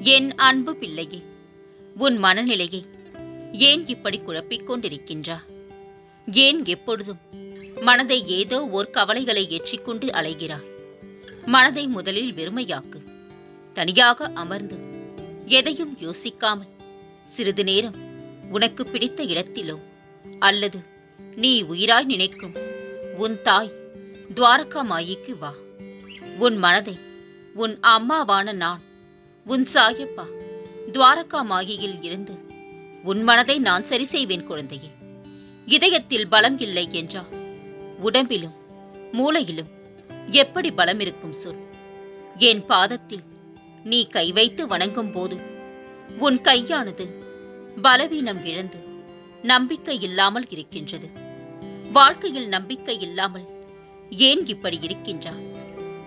என் அன்பு பிள்ளையே உன் மனநிலையை ஏன் இப்படி குழப்பிக் கொண்டிருக்கின்றா? ஏன் எப்பொழுதும் மனதை ஏதோ ஓர் கவலைகளை ஏற்றிக்கொண்டு அலைகிறாய் மனதை முதலில் வெறுமையாக்கு தனியாக அமர்ந்து எதையும் யோசிக்காமல் சிறிது நேரம் உனக்கு பிடித்த இடத்திலோ அல்லது நீ உயிராய் நினைக்கும் உன் தாய் துவாரகா மாயிக்கு வா. உன் மனதை உன் அம்மாவான நான் உன் சாயப்பா துவாரகா மாயியில் இருந்து உன் மனதை நான் சரி செய்வேன் குழந்தையே. இதயத்தில் பலம் இல்லை என்றா? உடம்பிலும் மூளையிலும் எப்படி பலம் இருக்கும் சொல்? என் பாதத்தில் நீ கை வைத்து வணங்கும் போது உன் கையானது பலவீனம் இழந்து நம்பிக்கை இல்லாமல் இருக்கின்றது. வாழ்க்கையில் நம்பிக்கை இல்லாமல் ஏன் இப்படி இருக்கின்றாய்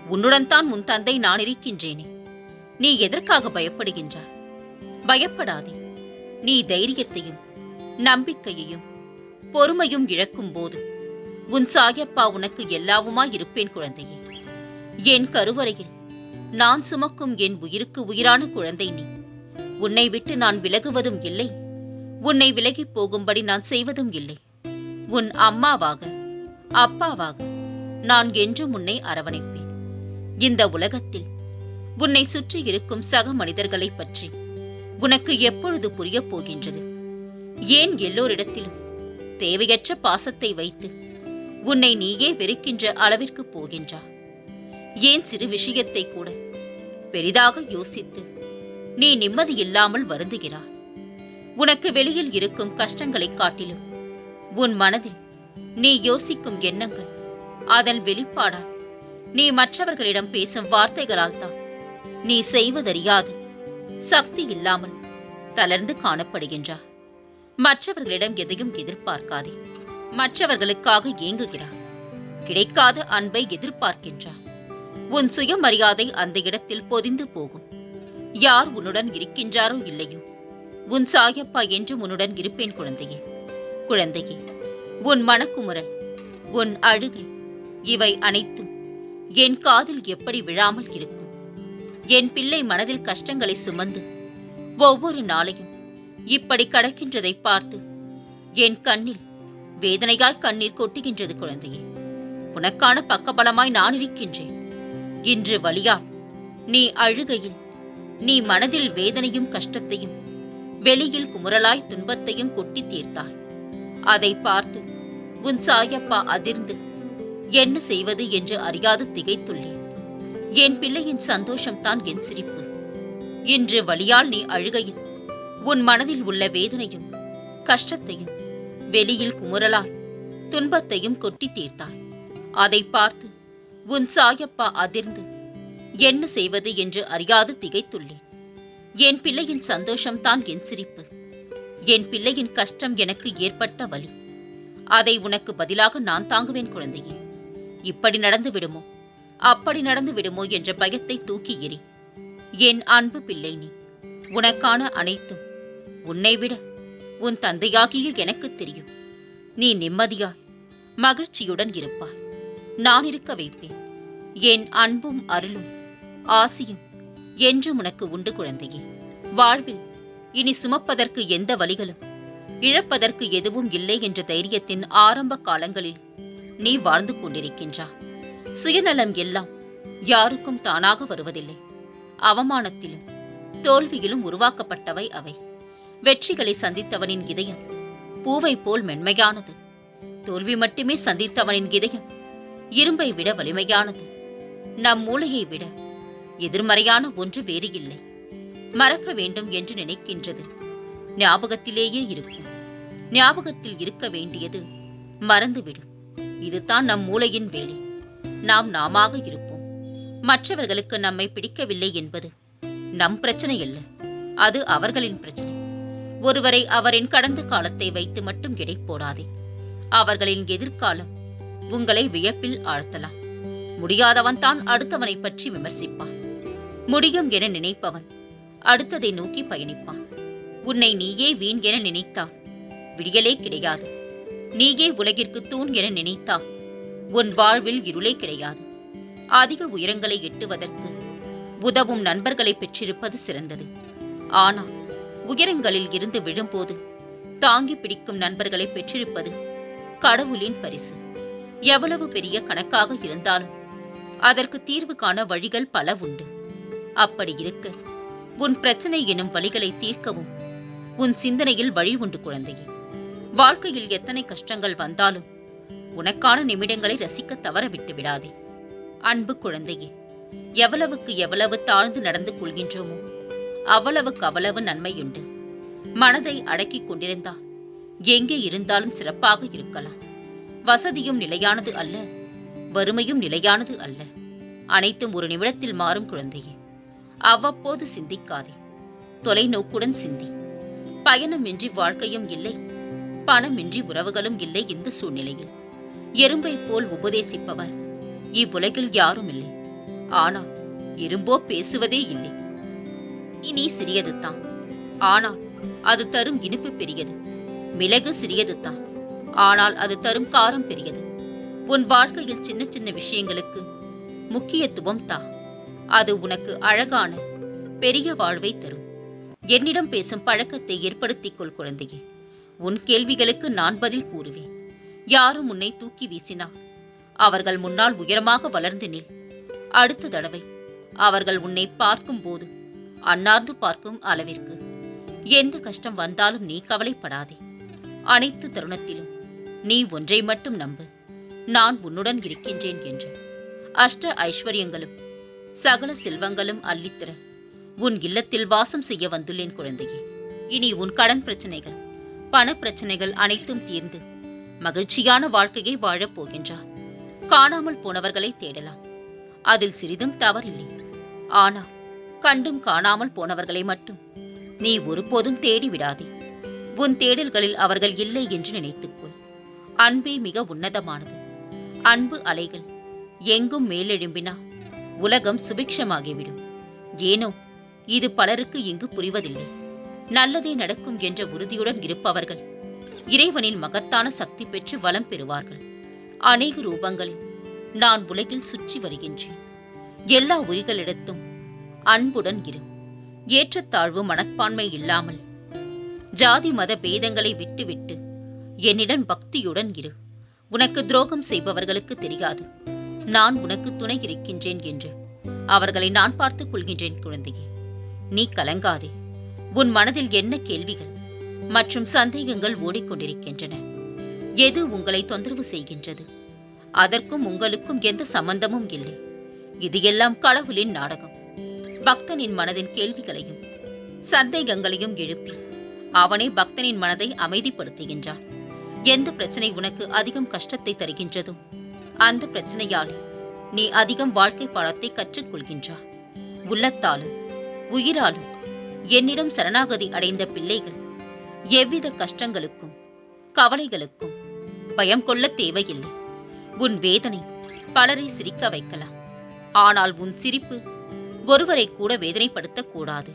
உன்னுடன் தான் உன் தந்தை நான் இருக்கின்றேனே. நீ எதற்காக பயப்படுகின்றாய்? பயப்படாதே. நீ தைரியத்தையும் நம்பிக்கையையும் பொறுமையும் இழக்கும் போது உன் சாயப்பா உனக்கு எல்லாவுமாய் இருப்பேன் குழந்தையே. என் கருவறையில் நான் சுமக்கும் என் உயிருக்கு உயிரான குழந்தை நீ. உன்னை விட்டு நான் விலகுவதும் இல்லை. உன்னை விலகிப் போகும்படி நான் செய்வதும் இல்லை. உன் அம்மாவாக அப்பாவாக நான் என்றும் உன்னை அரவணைப்பேன். இந்த உலகத்தில் உன்னை சுற்றி இருக்கும் சக மனிதர்களைப் பற்றி. உனக்கு எப்பொழுது புரியப் போகின்றது? ஏன் எல்லோரிடத்திலும்? தேவையற்ற பாசத்தை வைத்து உன்னை நீயே வெறுக்கின்ற அளவிற்கு போகின்றா? ஏன் சிறு விஷயத்தை கூட பெரிதாக யோசித்து நீ நிம்மதி இல்லாமல் வருந்துகிறாய்? உனக்கு வெளியில் இருக்கும் கஷ்டங்களைக் காட்டிலும் உன் மனதில் நீ யோசிக்கும் எண்ணங்கள் அதன் வெளிப்பாடால் நீ மற்றவர்களிடம் பேசும் வார்த்தைகளால் தான் நீ செய்வதறியாது. சக்தி இல்லாமல் தளர்ந்து காணப்படுகின்றார் மற்றவர்களிடம் எதையும் எதிர்பார்க்காதே. மற்றவர்களுக்காக ஏங்குகிறாய். கிடைக்காத அன்பை எதிர்பார்க்கின்றார் உன் சுயமரியாதை அந்த இடத்தில் பொதிந்து போகும். யார் உன்னுடன் இருக்கின்றாரோ இல்லையோ? உன் சாயப்பா என்று உன்னுடன் இருப்பேன் குழந்தையே. குழந்தையே உன் மனக்குமுறல் உன் அழுகை இவை அனைத்தும் என் காதில் எப்படி விழாமல் இருக்கும்? என் பிள்ளை மனதில் கஷ்டங்களை சுமந்து ஒவ்வொரு நாளையும் இப்படி கடக்கின்றதை பார்த்து என் கண்ணில் வேதனையாய் கண்ணீர் கொட்டுகின்றது குழந்தையே. உனக்கான பக்கபலமாய் நான் இருக்கின்றேன். இன்று வழியால் நீ அழுகையில் நீ மனதில் வேதனையும் கஷ்டத்தையும் வெளியில் குமுறலாய் துன்பத்தையும் கொட்டி தீர்த்தாய். அதை பார்த்து உன் சாயப்பா அதிர்ந்து என்ன செய்வது? என்று அறியாது திகைத்துள்ளேன். என் பிள்ளையின் சந்தோஷம்தான் என் சிரிப்பு. இன்று வழியால் நீ அழுகையில் உன் மனதில் உள்ள வேதனையும் கஷ்டத்தையும் வெளியில் குமுறலாய் துன்பத்தையும் கொட்டி தீர்த்தாய். அதை பார்த்து உன் சாயப்பா அதிர்ந்து என்ன செய்வது? என்று அறியாது திகைத்துள்ளேன். என் பிள்ளையின் சந்தோஷம்தான் என் சிரிப்பு. என் பிள்ளையின் கஷ்டம் எனக்கு ஏற்பட்ட வலி. அதை உனக்கு பதிலாக நான் தாங்குவேன் குழந்தையே. இப்படி நடந்து விடுமோ? அப்படி நடந்து விடுமோ என்ற பயத்தை தூக்கி எறி. என் அன்பு பிள்ளை நீ உனக்கான அனைத்தும் உன்னை விட உன் தந்தையாகிய எனக்கு தெரியும். நீ நிம்மதியாய் மகிழ்ச்சியுடன் இருப்பாய். நான் இருக்க வைப்பேன். என் அன்பும் அருளும் ஆசியும் என்றும் உனக்கு உண்டு குழந்தையே. வாழ்வில் இனி சுமப்பதற்கு எந்த வழிகளும் இழப்பதற்கு எதுவும் இல்லை என்ற தைரியத்தின் ஆரம்ப காலங்களில் நீ வாழ்ந்து கொண்டிருக்கின்றா சுயநலம் எல்லாம் யாருக்கும் தானாக வருவதில்லை. அவமானத்திலும் தோல்வியிலும் உருவாக்கப்பட்டவை அவை. வெற்றிகளை சந்தித்தவனின் இதயம் பூவை போல் மென்மையானது. தோல்வி மட்டுமே சந்தித்தவனின் இதயம் இரும்பை விட வலிமையானது. நம் மூளையை விட எதிர்மறையான ஒன்று வேறு இல்லை. மறக்க வேண்டும் என்று நினைக்கின்றது. ஞாபகத்திலேயே இருக்கும். ஞாபகத்தில் இருக்க வேண்டியது மறந்துவிடும். இதுதான் நம் மூளையின் வேலை. நாம் நாமாக இருப்போம். மற்றவர்களுக்கு நம்மை பிடிக்கவில்லை என்பது நம் பிரச்சனை அல்ல. அது அவர்களின் பிரச்சனை. ஒருவரை அவரின் கடந்த காலத்தை வைத்து மட்டும் எடை போடாதே. அவர்களின் எதிர்காலம் உங்களை வியப்பில் ஆழ்த்தலாம். முடியாதவன் தான் அடுத்தவனை பற்றி விமர்சிப்பான். முடியும் என நினைப்பவன் அடுத்ததை நோக்கி பயணிப்பான். உன்னை நீயே வீண் என நினைத்தால் விடியலே கிடையாது. நீயே உலகிற்கு தூண் என நினைத்தால் உன் வாழ்வில் இருளே கிடையாது. அதிக உயரங்களை எட்டுவதற்கு உதவும் நண்பர்களை பெற்றிருப்பது சிறந்தது. ஆனால் உயரங்களில் இருந்து விழும்போது தாங்கி பிடிக்கும் நண்பர்களை பெற்றிருப்பது கடவுளின் பரிசு. எவ்வளவு பெரிய கணக்காக இருந்தாலும் அதற்கு தீர்வு காண வழிகள் பல உண்டு. அப்படி இருக்க உன் பிரச்சனை எனும் வழிகளை தீர்க்கவும் உன் சிந்தனையில் வழி உண்டு குழந்தையே. வாழ்க்கையில் எத்தனை கஷ்டங்கள் வந்தாலும் உனக்கான நிமிடங்களை ரசிக்க தவற விட்டு விடாதே. அன்பு குழந்தையே எவ்வளவுக்கு எவ்வளவு தாழ்ந்து நடந்து கொள்கின்றோமோ அவ்வளவுக்கு அவ்வளவு நன்மையுண்டு. மனதை அடக்கிக் கொண்டிருந்தால் எங்கே இருந்தாலும் சிறப்பாக இருக்கலாம். வசதியும் நிலையானது அல்ல வறுமையும் நிலையானது அல்ல. அனைத்தும் ஒரு நிமிடத்தில் மாறும் குழந்தையே அவ்வப்போது சிந்திக்காதே. தொலைநோக்குடன் சிந்தி. பயணமின்றி வாழ்க்கையும் இல்லை பணமின்றி உறவுகளும் இல்லை இந்த சூழ்நிலையில். எறும்பை போல் உபதேசிப்பவர். இவ்வுலகில் யாரும் இல்லை ஆனால் எறும்போ பேசுவதே இல்லை. இனி சிறியது தான் ஆனால் அது தரும் இனிப்பு பெரியது. மிளகு சிறியது தான் ஆனால் அது தரும் காரம் பெரியது. உன் வாழ்க்கையில் சின்ன சின்ன விஷயங்களுக்கு முக்கியத்துவம் தா. அது உனக்கு அழகான பெரிய வாழ்வை தரும். என்னிடம் பேசும் பழக்கத்தை ஏற்படுத்திக் கொள் குழந்தையே. உன் கேள்விகளுக்கு நான் பதில் கூறுவேன். யாரும் உன்னை தூக்கி வீசினார் அவர்கள் முன்னால் உயரமாக வளர்ந்து நில். அடுத்த தடவை. அவர்கள் உன்னை பார்க்கும் போது அன்னார்ந்து பார்க்கும் அளவிற்கு. எந்த கஷ்டம் வந்தாலும் நீ கவலைப்படாதே. அனைத்து தருணத்திலும் நீ ஒன்றை மட்டும் நம்பு. நான் உன்னுடன் இருக்கின்றேன் என்று. அஷ்ட ஐஸ்வர்யங்களும் சகல செல்வங்களும் அள்ளித்தர உன் இல்லத்தில் வாசம் செய்ய வந்துள்ளேன் குழந்தையே. இனி உன் கடன் பிரச்சனைகள் பண பிரச்சனைகள் அனைத்தும் தீர்ந்து மகிழ்ச்சியான வாழ்க்கையை வாழப் போகின்றார். காணாமல் போனவர்களை தேடலாம். அதில் சிறிதும் தவறில்லை. ஆனால் கண்டும் காணாமல் போனவர்களை மட்டும் நீ ஒருபோதும் தேடி விடாதே. உன் தேடல்களில் அவர்கள் இல்லை என்று நினைத்துக்கொள் அன்பே மிக உன்னதமானது. அன்பு அலைகள் எங்கும் மேலெழும்பினா உலகம் சுபிக்ஷமாகிவிடும். ஏனோ இது பலருக்கு இங்கு புரிவதில்லை. நல்லதே நடக்கும் என்ற உறுதியுடன் இருப்பவர்கள் இறைவனின் மகத்தான சக்தி பெற்று வளம் பெறுவார்கள். அநேக ரூபங்களில் நான் உலகில் சுற்றி வருகின்றேன். எல்லா உயிர்களிடத்தும் அன்புடன் இரு. ஏற்றத்தாழ்வு மனப்பான்மை இல்லாமல் ஜாதி மத பேதங்களை விட்டுவிட்டு என்னிடம் பக்தியுடன் இரு. உனக்கு துரோகம் செய்பவர்களுக்கு தெரியாது. நான் உனக்கு துணை இருக்கின்றேன் என்று அவர்களை நான் பார்த்துக் கொள்கின்றேன் குழந்தையே. நீ கலங்காதே. உன் மனதில் என்ன கேள்விகள்? மற்றும் சந்தேகங்கள் ஓடிக்கொண்டிருக்கின்றன. எது உங்களை தொந்தரவு செய்கின்றது? அதற்கும் உங்களுக்கும் எந்த சம்பந்தமும் இல்லை. இது எல்லாம் கடவுளின் நாடகம். பக்தனின் மனதின் கேள்விகளையும் சந்தேகங்களையும் எழுப்பி அவனே பக்தனின் மனதை அமைதிப்படுத்துகின்றான். எந்த பிரச்சனை உனக்கு அதிகம் கஷ்டத்தை தருகின்றதோ அந்த பிரச்சனையால் நீ அதிகம் வாழ்க்கை பாடத்தை கற்றுக்கொள்கின்றாய். உள்ளத்தாலும் உயிராலும் என்னிடம் சரணாகதி அடைந்த பிள்ளைகள் எவ்வித கஷ்டங்களுக்கும் கவலைகளுக்கும் பயம் கொள்ள தேவையில்லை. உன் வேதனை பலரை சிரிக்க வைக்கலாம். ஆனால் உன் சிரிப்பு ஒருவரை கூட வேதனைப்படுத்தக் கூடாது.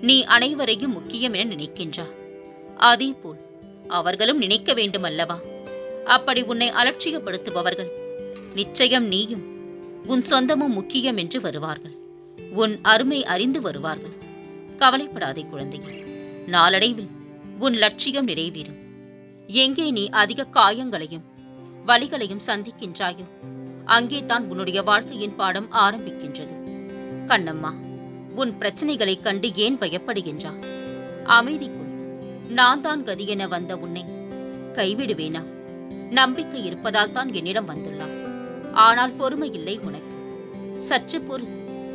நீ அனைவரையும் முக்கியம் என நினைக்கின்றா? அதேபோல் அவர்களும் நினைக்க வேண்டும் அல்லவா அப்படி உன்னை அலட்சியப்படுத்துபவர்கள் நிச்சயம் நீயும் உன் சொந்தமும் முக்கியம் என்று வருவார்கள். உன் அருமை அறிந்து வருவார்கள். கவலைப்படாதே குழந்தையே. நாளடைவில் உன் லட்சியம் நிறைவேறும். எங்கே நீ அதிக காயங்களையும் வலிகளையும் சந்திக்கின்றாயோ அங்கே தான் உன்னுடைய வாழ்க்கையின் பாடம் ஆரம்பிக்கின்றது. கண்ணம்மா உன் பிரச்சனைகளைக் கண்டு ஏன் பயப்படுகின்றா அமைதிக்குள் நான் தான் கதி என வந்த உன்னை கைவிடுவேனா? நம்பிக்கை இருப்பதால் தான் என்னிடம் வந்துள்ளார் ஆனால் பொறுமை இல்லை உனக்கு. சற்று பொறு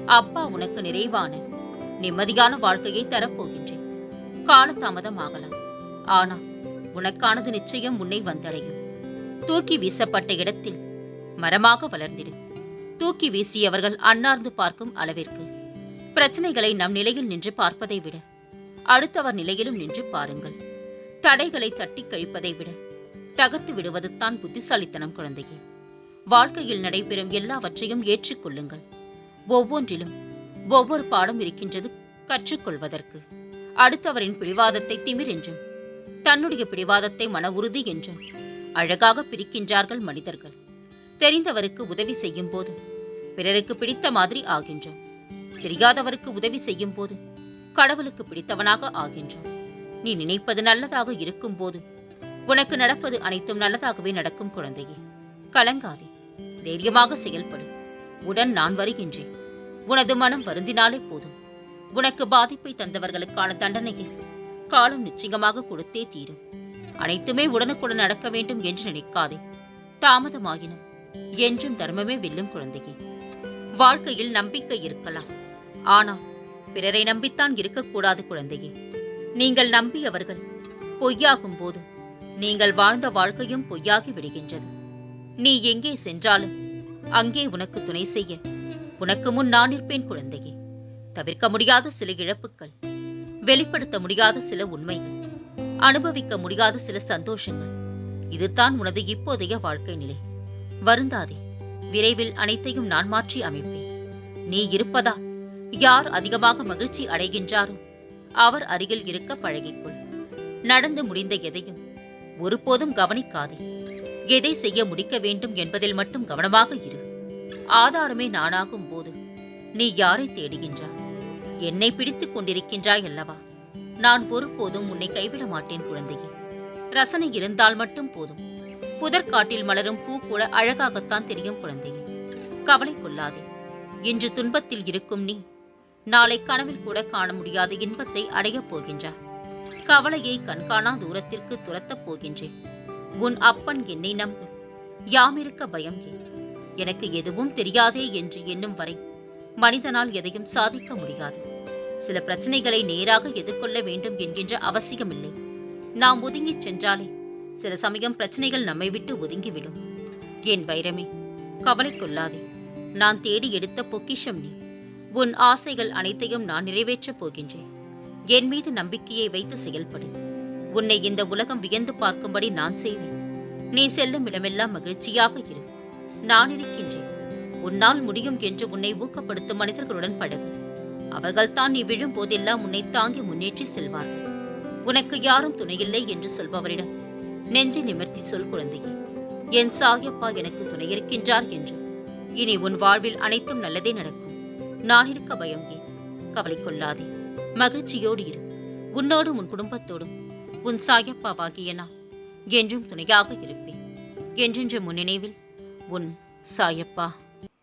அப்பா உனக்கு நிறைவான நிம்மதியான வாழ்க்கையை தரப்போகின்றேன் காலதாமதம் ஆகலாம் ஆனால் உனக்கானது நிச்சயம் உன்னை வந்தடையும். தூக்கி வீசப்பட்ட இடத்தில் மரமாக வளர்ந்திடும் தூக்கி வீசியவர்கள் அன்னார்ந்து பார்க்கும் அளவிற்கு. பிரச்சனைகளை நம் நிலையில் நின்று பார்ப்பதை விட அடுத்தவர் நிலையிலும் நின்று பாருங்கள். தடைகளை தட்டி கழிப்பதை விட தகர்த்து விடுவது தான் புத்திசாலித்தனம் குழந்தையே. வாழ்க்கையில் நடைபெறும் எல்லாவற்றையும் ஏற்றுக்கொள்ளுங்கள். ஒவ்வொன்றிலும் ஒவ்வொரு பாடம் இருக்கின்றது கற்றுக்கொள்வதற்கு. அடுத்தவரின் பிடிவாதத்தை திமிர் என்றும் தன்னுடைய பிடிவாதத்தை மன உறுதி என்றும் அழகாக பிரிக்கின்றார்கள் மனிதர்கள். தெரிந்தவருக்கு உதவி செய்யும் போது பிறருக்கு பிடித்த மாதிரி ஆகின்றோம். தெரியாதவருக்கு உதவி செய்யும் போது கடவுளுக்கு பிடித்தவனாக ஆகின்றோம். நீ நினைப்பது நல்லதாக இருக்கும் போது உனக்கு நடப்பது அனைத்தும் நல்லதாகவே நடக்கும் குழந்தையே. கலங்காதே தைரியமாக செயல்படு. உடன் நான் வருகின்றேன். உனது மனம் வருந்தினாலே போதும். உனக்கு பாதிப்பை தந்தவர்களுக்கான தண்டனையை காலம் நிச்சயமாக கொடுத்தே தீரும். அனைத்துமே உடனுக்குடன் நடக்க வேண்டும் என்று நினைக்காதே. தாமதமாகின என்றும் தர்மமே வெல்லும் குழந்தையே. வாழ்க்கையில் நம்பிக்கை இருக்கலாம். ஆனால் பிறரை நம்பித்தான் இருக்கக்கூடாது குழந்தையே. நீங்கள் நம்பியவர்கள் பொய்யாகும் போது நீங்கள் வாழ்ந்த வாழ்க்கையும் பொய்யாகி விடுகின்றது. நீ எங்கே சென்றாலும் அங்கே உனக்கு துணை செய்ய. உனக்கு முன் நான் இருப்பேன் குழந்தையே. தவிர்க்க முடியாத சில இழப்புகள் வெளிப்படுத்த முடியாத சில உண்மைகள் அனுபவிக்க முடியாத சில சந்தோஷங்கள். இதுதான் உனது இப்போதைய வாழ்க்கை நிலை. வருந்தாதே விரைவில் அனைத்தையும் நான் மாற்றி அமைப்பேன். நீ இருப்பதா? யார் அதிகமாக மகிழ்ச்சி அடைகின்றாரோ அவர் அருகில் இருக்க பழகிக்கொள். நடந்து முடிந்த எதையும் ஒருபோதும் கவனிக்காதே. எதை செய்ய முடிக்க வேண்டும் என்பதில் மட்டும் கவனமாக இரு. ஆதாரமே நானாகும் போது நீ யாரை தேடுகின்றாய்? என்னை பிடித்துக் கொண்டிருக்கின்றாய் அல்லவா? நான் ஒருபோதும் உன்னை கைவிட மாட்டேன் குழந்தையே. ரசனை இருந்தால் மட்டும் போதும். புதற்காட்டில் மலரும் பூ கூட அழகாகத்தான் தெரியும் குழந்தையே. கவலை கொள்ளாதே. இன்று துன்பத்தில் இருக்கும் நீ நாளை கனவில் கூட காண முடியாத இன்பத்தை அடையப் போகின்றாய். கவலையை கண்காணா தூரத்திற்கு துரத்தப் போகின்றேன் உன் அப்பன் என்னை நம்பு. யாமிருக்க பயம் ஏன்? எனக்கு எதுவும் தெரியாதே என்று எண்ணும் வரை மனிதனால் எதையும் சாதிக்க முடியாது. சில பிரச்சனைகளை நேராக எதிர்கொள்ள வேண்டும் என்கின்ற அவசியமில்லை. நாம் ஒதுங்கிச் சென்றாலே சில சமயம் பிரச்சனைகள் நம்மை விட்டு ஒதுங்கிவிடும். என் வைரமே கவலை கொள்ளாதே. நான் தேடி எடுத்த பொக்கிஷம் நீ. உன் ஆசைகள் அனைத்தையும் நான் நிறைவேற்றப் போகின்றேன். என் மீது நம்பிக்கையை வைத்து செயல்படு. உன்னை இந்த உலகம் வியந்து பார்க்கும்படி நான் செய்வேன். நீ செல்லும் இடமெல்லாம் மகிழ்ச்சியாக இரு. நான் இருக்கின்றேன். உன்னால் முடியும் என்று உன்னை ஊக்கப்படுத்தும் மனிதர்களுடன் பழகு. அவர்கள்தான் நீ விழும் போதெல்லாம் உன்னை தாங்கி முன்னேற்றி செல்வார்கள் உனக்கு யாரும் துணையில்லை என்று சொல்பவரிடம் நெஞ்சை நிமிர்த்தி சொல் குழந்தையே. என் சாகியப்பா எனக்கு துணை இருக்கின்றார் என்று. இனி உன் வாழ்வில் அனைத்தும் நல்லதே நடக்கும். நான் இருக்க பயம் ஏன்? கவலை கொள்ளாதே. மகிழ்ச்சியோடு இரு. உன்னோடும் உன் குடும்பத்தோடும் உன் சாயப்பாவாகிய நான் என்றும் துணையாக இருப்பேன். என்றென்ற முன்னினைவில் உன் சாயப்பா